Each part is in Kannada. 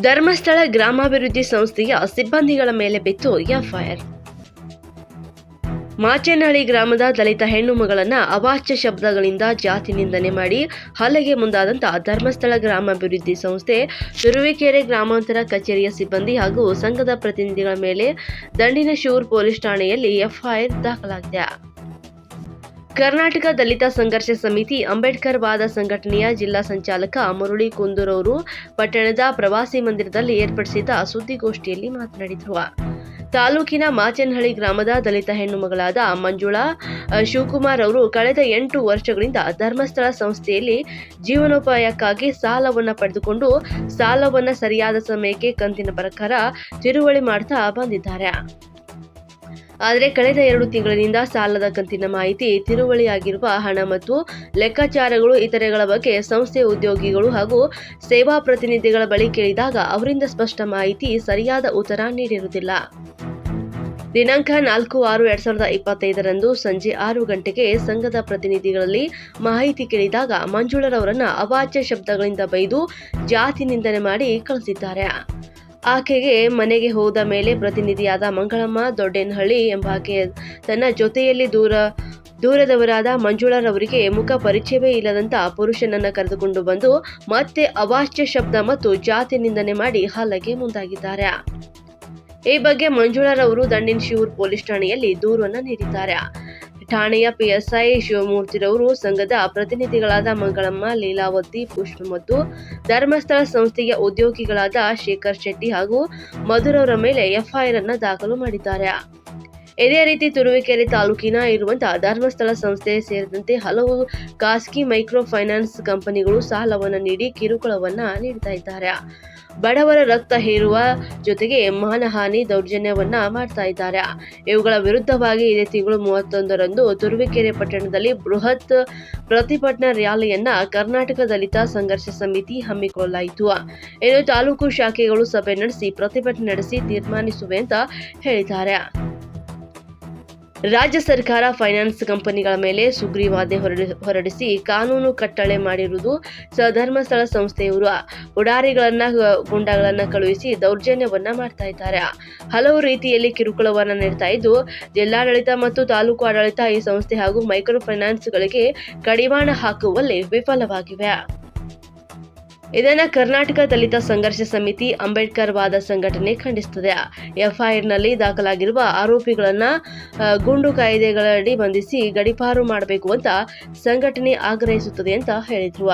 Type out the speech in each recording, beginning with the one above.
ಧರ್ಮಸ್ಥಳ ಗ್ರಾಮಾಭಿವೃದ್ಧಿ ಸಂಸ್ಥೆಯ ಸಿಬ್ಬಂದಿಗಳ ಮೇಲೆ ಬಿತ್ತು ಎಫ್ಐಆರ್. ಮಾಚೇನಹಳ್ಳಿ ಗ್ರಾಮದ ದಲಿತ ಹೆಣ್ಣು ಮಗಳನ್ನ ಅವಾಚ್ಯ ಶಬ್ದಗಳಿಂದ ಜಾತಿ ನಿಂದನೆ ಮಾಡಿ ಹಲ್ಲೆಗೆ ಮುಂದಾದಂತ ಧರ್ಮಸ್ಥಳ ಗ್ರಾಮಾಭಿವೃದ್ಧಿ ಸಂಸ್ಥೆ, ತುರುವೇಕೆರೆ ಗ್ರಾಮಾಂತರ ಕಚೇರಿಯ ಸಿಬ್ಬಂದಿ ಹಾಗೂ ಸಂಘದ ಪ್ರತಿನಿಧಿಗಳ ಮೇಲೆ ದಂಡಿನಶೂರ್ ಪೊಲೀಸ್ ಠಾಣೆಯಲ್ಲಿ ಎಫ್ಐಆರ್ ದಾಖಲಾಗಿದೆ. ಕರ್ನಾಟಕ ದಲಿತ ಸಂಘರ್ಷ ಸಮಿತಿ ಅಂಬೇಡ್ಕರ್ ವಾದ ಸಂಘಟನೆಯ ಜಿಲ್ಲಾ ಸಂಚಾಲಕ ಮುರುಳಿ ಕುಂದೂರವರು ಪಟ್ಟಣದ ಪ್ರವಾಸಿ ಮಂದಿರದಲ್ಲಿ ಏರ್ಪಡಿಸಿದ್ದ ಸುದ್ದಿಗೋಷ್ಠಿಯಲ್ಲಿ ಮಾತನಾಡಿದರು. ತಾಲೂಕಿನ ಮಾಚೇನಹಳ್ಳಿ ಗ್ರಾಮದ ದಲಿತ ಹೆಣ್ಣು ಮಗಳಾದ ಮಂಜುಳಾ ಶಿವಕುಮಾರ್ ಅವರು ಕಳೆದ ಎಂಟು ವರ್ಷಗಳಿಂದ ಧರ್ಮಸ್ಥಳ ಸಂಸ್ಥೆಯಲ್ಲಿ ಜೀವನೋಪಾಯಕ್ಕಾಗಿ ಸಾಲವನ್ನು ಪಡೆದುಕೊಂಡು ಸಾಲವನ್ನು ಸರಿಯಾದ ಸಮಯಕ್ಕೆ ಕಂತಿನ ಪ್ರಕಾರ ತಿರುವಳಿ ಮಾಡ್ತಾ ಬಂದಿದ್ದಾರೆ. ಆದರೆ ಕಳೆದ ಎರಡು ತಿಂಗಳಿನಿಂದ ಸಾಲದ ಕಂತಿನ ಮಾಹಿತಿ ತಿರುವಳಿಯಾಗಿರುವ ಹಣ ಮತ್ತು ಲೆಕ್ಕಾಚಾರಗಳು ಇತರೆಗಳ ಬಗ್ಗೆ ಸಂಸ್ಥೆ ಉದ್ಯೋಗಿಗಳು ಹಾಗೂ ಸೇವಾ ಪ್ರತಿನಿಧಿಗಳ ಬಳಿ ಕೇಳಿದಾಗ ಅವರಿಂದ ಸ್ಪಷ್ಟ ಮಾಹಿತಿ ಸರಿಯಾದ ಉತ್ತರ ನೀಡಿರುವುದಿಲ್ಲ. ದಿನಾಂಕ ನಾಲ್ಕು ಆರು ಎರಡ್ ಸಾವಿರದ ಇಪ್ಪತ್ತೈದರಂದು ಸಂಜೆ ಆರು ಗಂಟೆಗೆ ಸಂಘದ ಪ್ರತಿನಿಧಿಗಳಲ್ಲಿ ಮಾಹಿತಿ ಕೇಳಿದಾಗ ಮಂಜುಳರವರನ್ನ ಅವಾಚ್ಯ ಶಬ್ದಗಳಿಂದ ಬೈದು ಜಾತಿ ನಿಂದನೆ ಮಾಡಿ ಕಳಿಸಿದ್ದಾರೆ. ಆಕೆಗೆ ಮನೆಗೆ ಹೋದ ಮೇಲೆ ಪ್ರತಿನಿಧಿಯಾದ ಮಂಗಳಮ್ಮ ದೊಡ್ಡೇನಹಳ್ಳಿ ಎಂಬಾಕೆ ತನ್ನ ಜೊತೆಯಲ್ಲಿ ದೂರ, ದೂರದವರಾದ ಮಂಜುಳರವರಿಗೆ ಮುಖ ಪರಿಚಯವೇ ಇಲ್ಲದಂತ ಪುರುಷನನ್ನ ಕರೆದುಕೊಂಡು ಬಂದು ಮತ್ತೆ ಅವಾಚ್ಯ ಶಬ್ದ ಮತ್ತು ಜಾತಿ ನಿಂದನೆ ಮಾಡಿ ಹಲ್ಲೆಗೆ ಮುಂದಾಗಿದ್ದಾರೆ. ಈ ಬಗ್ಗೆ ಮಂಜುಳರವರು ದಂಡಿನ ಶಿವೂರ್ ಪೊಲೀಸ್ ಠಾಣೆಯಲ್ಲಿ ದೂರನ್ನು ನೀಡಿದ್ದಾರೆ. ಠಾಣೆಯ ಪಿಎಸ್ಐ ಶಿವಮೂರ್ತಿರವರು ಸಂಘದ ಪ್ರತಿನಿಧಿಗಳಾದ ಮಂಗಳಮ್ಮ, ಲೀಲಾವತಿ, ಪುಷ್ಪ ಮತ್ತು ಧರ್ಮಸ್ಥಳ ಸಂಸ್ಥೆಯ ಉದ್ಯೋಗಿಗಳಾದ ಶೇಖರ್ ಶೆಟ್ಟಿ ಹಾಗೂ ಮಧುರವರ ಮೇಲೆ ಎಫ್ಐಆರ್ ಅನ್ನು ದಾಖಲು ಮಾಡಿದ್ದಾರೆ. ಇದೇ ರೀತಿ ತುರುವೇಕೆರೆ ತಾಲೂಕಿನ ಇರುವಂತಹ ಧರ್ಮಸ್ಥಳ ಸಂಸ್ಥೆ ಸೇರಿದಂತೆ ಹಲವು ಖಾಸಗಿ ಮೈಕ್ರೋ ಫೈನಾನ್ಸ್ ಕಂಪನಿಗಳು ಸಾಲವನ್ನು ನೀಡಿ ಕಿರುಕುಳವನ್ನು ನೀಡ್ತಾ ಇದ್ದಾರೆ. ಬಡವರ ರಕ್ತ ಹೀರುವ ಜೊತೆಗೆ ಮಾನಹಾನಿ ದೌರ್ಜನ್ಯವನ್ನ ಮಾಡ್ತಾ ಇದ್ದಾರೆ. ಇವುಗಳ ವಿರುದ್ಧವಾಗಿ ಇದೇ ತಿಂಗಳು ಮೂವತ್ತೊಂದರಂದು ತುರುವಿಕೆರೆ ಪಟ್ಟಣದಲ್ಲಿ ಬೃಹತ್ ಪ್ರತಿಭಟನಾ ರ್ಯಾಲಿಯನ್ನ ಕರ್ನಾಟಕ ದಲಿತ ಸಂಘರ್ಷ ಸಮಿತಿ ಹಮ್ಮಿಕೊಳ್ಳಲಾಯಿತು. ಇನ್ನು ತಾಲೂಕು ಶಾಖೆಗಳು ಸಭೆ ನಡೆಸಿ ಪ್ರತಿಭಟನೆ ನಡೆಸಿ ತೀರ್ಮಾನಿಸುವೆ ಅಂತ ಹೇಳಿದ್ದಾರೆ. ರಾಜ್ಯ ಸರ್ಕಾರ ಫೈನಾನ್ಸ್ ಕಂಪನಿಗಳ ಮೇಲೆ ಸುಗ್ರೀವಾಜ್ಞೆ ಹೊರಡಿ- ಹೊರಡಿಸಿ ಕಾನೂನು ಕಟ್ಟಳೆ ಮಾಡಿರುವುದು ಧರ್ಮಸ್ಥಳ ಸಂಸ್ಥೆಯವರು ಉಡಾರಿಗಳನ್ನ, ಗುಂಡಗಳನ್ನ ಕಳುಹಿಸಿ ದೌರ್ಜನ್ಯವನ್ನ ಮಾಡ್ತಾ ಇದ್ದಾರೆ. ಹಲವು ರೀತಿಯಲ್ಲಿ ಕಿರುಕುಳವನ್ನ ನೀಡ್ತಾ ಇದ್ದು, ಜಿಲ್ಲಾಡಳಿತ ಮತ್ತು ತಾಲೂಕು ಆಡಳಿತ ಈ ಸಂಸ್ಥೆ ಹಾಗೂ ಮೈಕ್ರೋ ಫೈನಾನ್ಸ್ಗಳಿಗೆ ಕಡಿವಾಣ ಹಾಕುವಲ್ಲಿ ವಿಫಲವಾಗಿವೆ. ಇದನ್ನ ಕರ್ನಾಟಕ ದಲಿತ ಸಂಘರ್ಷ ಸಮಿತಿ ಅಂಬೇಡ್ಕರ್ ವಾದ ಸಂಘಟನೆ ಖಂಡಿಸುತ್ತದೆ. ಎಫ್ಐಆರ್ನಲ್ಲಿ ದಾಖಲಾಗಿರುವ ಆರೋಪಿಗಳನ್ನ ಗುಂಡು ಕಾಯ್ದೆಗಳಡಿ ಬಂಧಿಸಿ ಗಡಿಪಾರು ಮಾಡಬೇಕು ಅಂತ ಸಂಘಟನೆ ಆಗ್ರಹಿಸುತ್ತದೆ ಅಂತ ಹೇಳಿದ್ರು.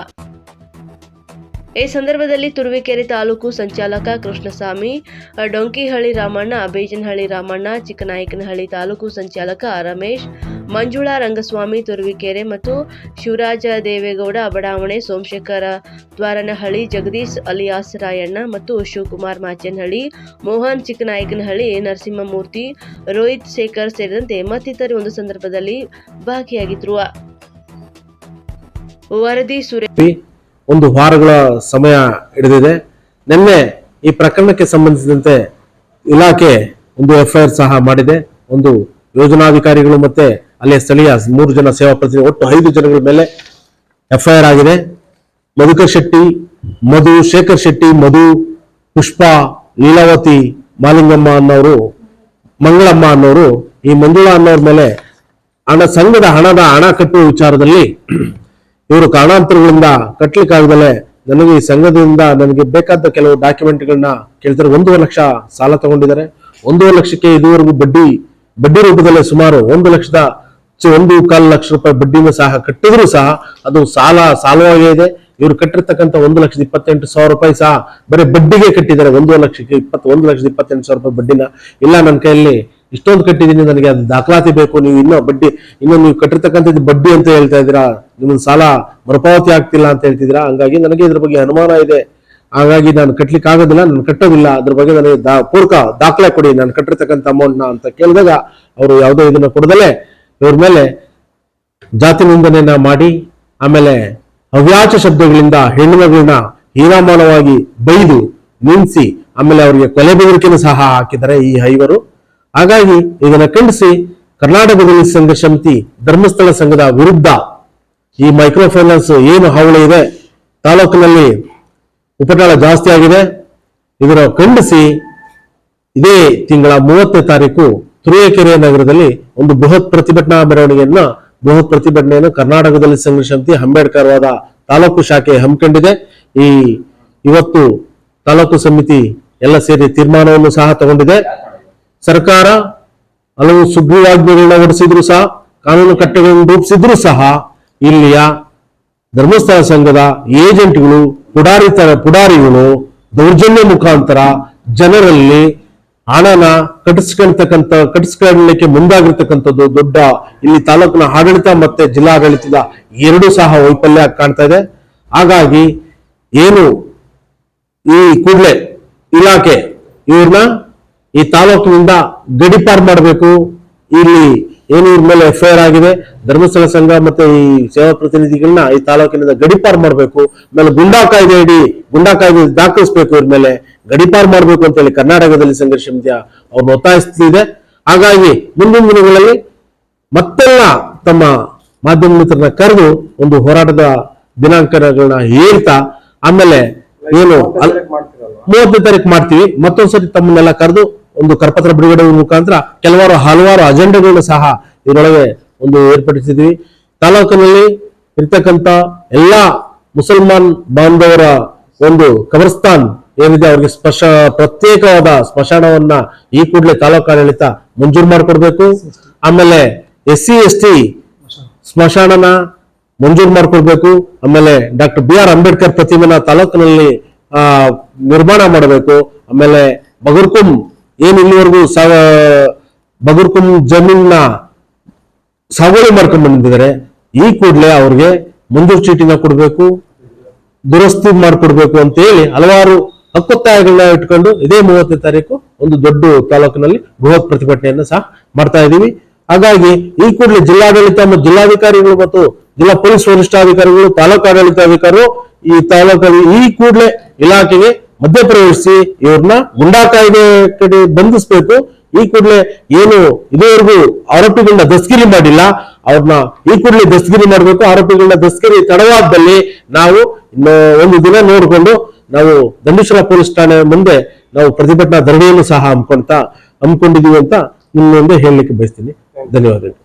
ಈ ಸಂದರ್ಭದಲ್ಲಿ ತುರುವೇಕೆರೆ ತಾಲೂಕು ಸಂಚಾಲಕ ಕೃಷ್ಣಸ್ವಾಮಿ, ಡೊಂಕಿಹಳ್ಳಿ ರಾಮಣ್ಣ, ಬೇಜನಹಳ್ಳಿ ರಾಮಣ್ಣ, ಚಿಕ್ಕನಾಯಕನಹಳ್ಳಿ ತಾಲೂಕು ಸಂಚಾಲಕ ರಮೇಶ್, ಮಂಜುಳಾ ರಂಗಸ್ವಾಮಿ, ತುರುವಿಕೆರೆ ಮತ್ತು ಶಿವರಾಜ ದೇವೇಗೌಡ ಬಡಾವಣೆ, ಸೋಮಶೇಖರ ದ್ವಾರನಹಳ್ಳಿ, ಜಗದೀಶ್ ಅಲಿಯಾಸ್ ರಾಯಣ್ಣ ಮತ್ತು ಶಿವಕುಮಾರ್ ಮಾಚೇನಹಳ್ಳಿ, ಮೋಹನ್ ಚಿಕ್ಕನಾಯಕನಹಳ್ಳಿ, ನರಸಿಂಹಮೂರ್ತಿ, ರೋಹಿತ್ ಶೇಖರ್ ಸೇರಿದಂತೆ ಮತ್ತಿತರ ಒಂದು ಸಂದರ್ಭದಲ್ಲಿ ಭಾಗಿಯಾಗಿದ್ರು. ವರದಿ ಸುರೇಶ್ ಒಂದು ವಾರಗಳ ಸಮಯ ಹಿಡಿದಿದೆ. ನಿನ್ನೆ ಈ ಪ್ರಕರಣಕ್ಕೆ ಸಂಬಂಧಿಸಿದಂತೆ ಇಲಾಖೆ ಒಂದು ಎಫ್ಐಆರ್ ಸಹ ಮಾಡಿದೆ. ಒಂದು ಯೋಜನಾಧಿಕಾರಿಗಳು ಮತ್ತೆ ಅಲ್ಲಿಯ ಸ್ಥಳೀಯ ಮೂರು ಜನ ಸೇವಾ ಪ್ರತಿನಿಧಿ, ಒಟ್ಟು ಐದು ಜನಗಳ ಮೇಲೆ ಎಫ್ಐಆರ್ ಆಗಿದೆ. ಮಧುಕರ್ ಶೆಟ್ಟಿ, ಮಧು ಶೇಖರ್ ಶೆಟ್ಟಿ, ಮಧು ಪುಷ್ಪ, ಲೀಲಾವತಿ, ಮಾಲಿಂಗಮ್ಮ ಅನ್ನೋರು, ಮಂಗಳಮ್ಮ ಅನ್ನೋರು ಈ ಮಂಜುಳಾ ಅನ್ನೋರ ಮೇಲೆ ಹಣ, ಸಂಘದ ಹಣದ ಹಣ ಕಟ್ಟುವ ವಿಚಾರದಲ್ಲಿ ಇವರು ಕಾರಣಾಂತರಗಳಿಂದ ಕಟ್ಟಲಿಕ್ಕಾಗದಲೆ ನನಗೆ ಈ ಸಂಘದಿಂದ ನನಗೆ ಬೇಕಾದ ಕೆಲವು ಡಾಕ್ಯುಮೆಂಟ್ಗಳನ್ನ ಕೇಳ್ತಾರೆ. ಒಂದೂವರೆ ಲಕ್ಷ ಸಾಲ ತಗೊಂಡಿದ್ದಾರೆ. ಒಂದೂವರೆ ಲಕ್ಷಕ್ಕೆ ಇದುವರೆಗೂ ಬಡ್ಡಿ ಬಡ್ಡಿ ರೂಪದಲ್ಲಿ ಸುಮಾರು ಒಂದು ಲಕ್ಷದ ಒಂದು ಕಾಲು ಲಕ್ಷ ರೂಪಾಯಿ ಬಡ್ಡಿನ ಸಹ ಕಟ್ಟಿದ್ರು ಸಹ ಅದು ಸಾಲ, ಸಾಲವಾಗೇ ಇದೆ. ಇವರು ಕಟ್ಟಿರ್ತಕ್ಕಂಥ ಒಂದು ಲಕ್ಷದ ಇಪ್ಪತ್ತೆಂಟು ಸಾವಿರ ರೂಪಾಯಿ ಸಹ ಬರೀ ಬಡ್ಡಿಗೆ ಕಟ್ಟಿದ್ದಾರೆ. ಒಂದು ಲಕ್ಷಕ್ಕೆ ಇಪ್ಪತ್ತು, ಒಂದು ಲಕ್ಷದ ಇಪ್ಪತ್ತೆಂಟು ಸಾವಿರ ರೂಪಾಯಿ ಬಡ್ಡಿನ. ಇಲ್ಲ, ನನ್ನ ಕೈಯಲ್ಲಿ ಇಷ್ಟೊಂದು ಕಟ್ಟಿದ್ದೀನಿ, ನನಗೆ ಅದು ದಾಖಲಾತಿ ಬೇಕು, ನೀವು ಇನ್ನೂ ಬಡ್ಡಿ, ಇನ್ನೂ ನೀವು ಕಟ್ಟಿರ್ತಕ್ಕಂಥದ್ದು ಬಡ್ಡಿ ಅಂತ ಹೇಳ್ತಾ ಇದ್ದೀರಾ? ನಿಮ್ಮ ಸಾಲ ಮರುಪಾವತಿ ಆಗ್ತಿಲ್ಲ ಅಂತ ಹೇಳ್ತಿದ್ದೀರಾ? ಹಂಗಾಗಿ ನನಗೆ ಇದ್ರ ಬಗ್ಗೆ ಅನುಮಾನ ಇದೆ. ಹಾಗಾಗಿ ನಾನು ಕಟ್ಟಲಿಕ್ಕೆ ಆಗೋದಿಲ್ಲ, ನಾನು ಕಟ್ಟೋದಿಲ್ಲ. ಅದ್ರ ಬಗ್ಗೆ ನನಗೆ ದಾ, ಪೂರ್ಕ ದಾಖಲೆ ಕೊಡಿ. ನಾನು ಕಟ್ಟಿರ್ತಕ್ಕಂಥ ಅಮೌಂಟ್ನ ಅಂತ ಕೇಳಿದಾಗ ಅವರು ಯಾವುದೋ ಇದನ್ನ ಕೊಡದಲೇ ಇವ್ರ ಮೇಲೆ ಜಾತಿ ನಿಂದನೆಯನ್ನ ಮಾಡಿ, ಆಮೇಲೆ ಹವ್ಯಾಚ ಶಬ್ದಗಳಿಂದ ಹೆಣ್ಣುಮಗಳನ್ನ ಹೀನಾಮಾನವಾಗಿ ಬೈದು ನಿಂತಿ ಆಮೇಲೆ ಅವರಿಗೆ ಕೊಲೆ ಬೆದರಿಕೆಯನ್ನು ಸಹ ಹಾಕಿದ್ದಾರೆ ಈ ಐವರು ಹಾಗಾಗಿ ಇದನ್ನ ಖಂಡಿಸಿ ಕರ್ನಾಟಕದಲ್ಲಿ ಸಂಘ ಸಮಿತಿ ಧರ್ಮಸ್ಥಳ ಸಂಘದ ವಿರುದ್ಧ ಈ ಮೈಕ್ರೋ ಫೈನಾನ್ಸ್ ಏನು ಹಾವಳಿ ಇದೆ, ತಾಲೂಕಿನಲ್ಲಿ ಉಪಟಳ ಜಾಸ್ತಿ ಆಗಿದೆ. ಇದನ್ನು ಖಂಡಿಸಿ ಇದೇ ತಿಂಗಳ ಮೂವತ್ತನೇ ತಾರೀಕು ತುರುವೇಕೆರೆ ನಗರದಲ್ಲಿ ಒಂದು ಬೃಹತ್ ಪ್ರತಿಭಟನಾ ಮೆರವಣಿಗೆಯನ್ನ, ಬೃಹತ್ ಪ್ರತಿಭಟನೆಯನ್ನು ಕರ್ನಾಟಕದಲ್ಲಿ ಸಂಘ ಸಮಿತಿ ಅಂಬೇಡ್ಕರ್ ವಾದ ತಾಲೂಕು ಶಾಖೆ ಹಮ್ಮಿಕೊಂಡಿದೆ. ಈ ಇವತ್ತು ತಾಲೂಕು ಸಮಿತಿ ಎಲ್ಲ ಸೇರಿ ತೀರ್ಮಾನವನ್ನು ಸಹ ತಗೊಂಡಿದೆ. ಸರ್ಕಾರ ಹಲವು ಸುಗ್ರೀವಾಜ್ಞೆಗಳನ್ನ ಹೊರಡಿಸಿದ್ರು ಸಹ, ಕಾನೂನು ಕಟ್ಟೆಗಳನ್ನು ರೂಪಿಸಿದ್ರು ಸಹ, ಇಲ್ಲಿಯ ಧರ್ಮಸ್ಥಳ ಸಂಘದ ಏಜೆಂಟ್ಗಳು, ಪುಡಾರಿತರ ಪುಡಾರಿಗಳು, ದೌರ್ಜನ್ಯ ಮುಖಾಂತರ ಜನರಲ್ಲಿ ಹಣನ ಕಟ್ಟಿಸ್ಕೊಳ್ತಕ್ಕಂಥ ಕಟ್ಟಿಸ್ಕೊಳ್ಳಲಿಕ್ಕೆ ಮುಂದಾಗಿರ್ತಕ್ಕಂಥದ್ದು ದೊಡ್ಡ ಇಲ್ಲಿ ತಾಲೂಕಿನ ಆಡಳಿತ ಮತ್ತೆ ಜಿಲ್ಲಾಡಳಿತದ ಎರಡೂ ಸಹ ವೈಫಲ್ಯ ಕಾಣ್ತಾ ಇದೆ. ಹಾಗಾಗಿ ಏನು ಈ ಕೂಡಲೇ ಇಲಾಖೆ ಇವ್ರನ್ನ ಈ ತಾಲೂಕಿನಿಂದ ಗಡಿಪಾರ್ ಮಾಡಬೇಕು. ಇಲ್ಲಿ ಏನು ಇದ್ರ ಮೇಲೆ ಎಫ್ ಆಗಿದೆ. ಧರ್ಮಸ್ಥಳ ಸಂಘ ಮತ್ತೆ ಈ ಸೇವಾ ಪ್ರತಿನಿಧಿಗಳನ್ನ ಈ ತಾಲೂಕಿನಿಂದ ಗಡಿಪಾರ್ ಮಾಡಬೇಕು. ಆಮೇಲೆ ಗುಂಡಾ ಕಾಯ್ದೆ ಇಡಿ ಗುಂಡಾ ಕಾಯ್ದೆ ದಾಖಲಿಸಬೇಕು ಇವ್ರ ಮೇಲೆ. ಗಡಿಪಾರ್ ಮಾಡಬೇಕು ಅಂತ ಹೇಳಿ ಕರ್ನಾಟಕದಲ್ಲಿ ಸಂಘರ್ಷ ಸಮಿತಿಯ ಅವ್ರನ್ನ ಒತ್ತಾಯಿಸ್ತಿದೆ. ಹಾಗಾಗಿ ಮುಂದಿನ ದಿನಗಳಲ್ಲಿ ಮತ್ತೆಲ್ಲ ತಮ್ಮ ಮಾಧ್ಯಮ ಮಿತ್ರರನ್ನ ಕರೆದು ಒಂದು ಹೋರಾಟದ ದಿನಾಂಕಗಳನ್ನ ಹೇಳ್ತಾ ಆಮೇಲೆ ಏನು ಮೂವತ್ತನೇ ತಾರೀಕು ಮಾಡ್ತೀವಿ. ಮತ್ತೊಂದ್ಸರಿ ತಮ್ಮನ್ನೆಲ್ಲ ಕರೆದು ಒಂದು ಕರಪತ್ರ ಬಿಡುಗಡೆ ಮುಖಾಂತರ ಕೆಲವಾರು ಹಲವಾರು ಅಜೆಂಡೆಗಳು ಸಹ ಇದರೊಳಗೆ ಒಂದು ಏರ್ಪಡಿಸಿದ್ವಿ. ತಾಲೂಕಿನಲ್ಲಿ ಇರ್ತಕ್ಕಂಥ ಎಲ್ಲ ಮುಸಲ್ಮಾನ್ ಬಾಂಧವರ ಒಂದು ಕಬರ್ಸ್ತಾನ್ ಏನಿದೆ ಅವರಿಗೆ ಸ್ಪಶ ಪ್ರತ್ಯೇಕವಾದ ಸ್ಮಶಾನವನ್ನ ಈ ಕೂಡಲೇ ತಾಲೂಕು ಆಡಳಿತ ಮಂಜೂರು ಮಾಡಿಕೊಡ್ಬೇಕು. ಆಮೇಲೆ ಎಸ್ ಸಿ ಎಸ್ ಟಿ ಸ್ಮಶಾನನ ಮಂಜೂರು ಮಾಡಿಕೊಡ್ಬೇಕು. ಆಮೇಲೆ ಡಾಕ್ಟರ್ ಬಿ ಆರ್ ಅಂಬೇಡ್ಕರ್ ಪ್ರತಿಮೆನ ತಾಲೂಕಿನಲ್ಲಿ ನಿರ್ಮಾಣ ಮಾಡಬೇಕು. ಆಮೇಲೆ ಬಗರ್ಕುಂ ಏನ್ ಇಲ್ಲಿವರೆಗೂ ಸಾವ ಬಗುರ್ಕುಂ ಜಮೀನ್ನ ಸಾಗುವಳಿ ಮಾಡ್ಕೊಂಡು ಬಂದಿದ್ದಾರೆ, ಈ ಕೂಡಲೇ ಅವ್ರಿಗೆ ಮಂಜೂರು ಚೀಟಿನ ಕೊಡಬೇಕು, ದುರಸ್ತಿ ಮಾಡಿಕೊಡ್ಬೇಕು ಅಂತ ಹೇಳಿ ಹಲವಾರು ಹಕ್ಕೊತ್ತಾಯಗಳನ್ನ ಇಟ್ಕೊಂಡು ಇದೇ ಮೂವತ್ತನೇ ತಾರೀಕು ಒಂದು ದೊಡ್ಡ ತಾಲೂಕಿನಲ್ಲಿ ಬೃಹತ್ ಪ್ರತಿಭಟನೆಯನ್ನ ಸಹ ಮಾಡ್ತಾ ಇದ್ದೀವಿ. ಹಾಗಾಗಿ ಈ ಕೂಡಲೇ ಜಿಲ್ಲಾಡಳಿತ ಮತ್ತು ಜಿಲ್ಲಾಧಿಕಾರಿಗಳು ಮತ್ತು ಜಿಲ್ಲಾ ಪೊಲೀಸ್ ವರಿಷ್ಠಾಧಿಕಾರಿಗಳು ತಾಲೂಕು ಆಡಳಿತಾಧಿಕಾರಿಗಳು ಈ ತಾಲೂಕಲ್ಲಿ ಈ ಕೂಡಲೇ ಇಲಾಖೆಗೆ ಮಧ್ಯಪ್ರವೇಶಿಸಿ ಇವ್ರನ್ನ ಗುಂಡಾ ಕಾಯ್ದೆ ಕಡೆ ಬಂಧಿಸಬೇಕು. ಈ ಕೂಡಲೇ ಏನು ಇದುವರೆಗೂ ಆರೋಪಿಗಳನ್ನ ದಸ್ಗಿರಿ ಮಾಡಿಲ್ಲ. ಅವ್ರನ್ನ ಈ ಕೂಡಲೇ ದಸ್ಗಿರಿ ಮಾಡಬೇಕು. ಆರೋಪಿಗಳನ್ನ ದಸ್ಗಿರಿ ತಡವಾದಲ್ಲಿ ನಾವು ಒಂದು ದಿನ ನೋಡಿಕೊಂಡು ನಾವು ದಂಡೇಶ್ವರ ಪೊಲೀಸ್ ಠಾಣೆ ಮುಂದೆ ನಾವು ಪ್ರತಿಭಟನಾ ಧರಣಿಯನ್ನು ಸಹ ಹಮ್ಮಿಕೊಂತ ಹಮ್ಮಿಕೊಂಡಿದೀವಿ ಅಂತ ನಿಮ್ಮ ಮುಂದೆ ಹೇಳಲಿಕ್ಕೆ ಬಯಸ್ತೀನಿ. ಧನ್ಯವಾದಗಳು.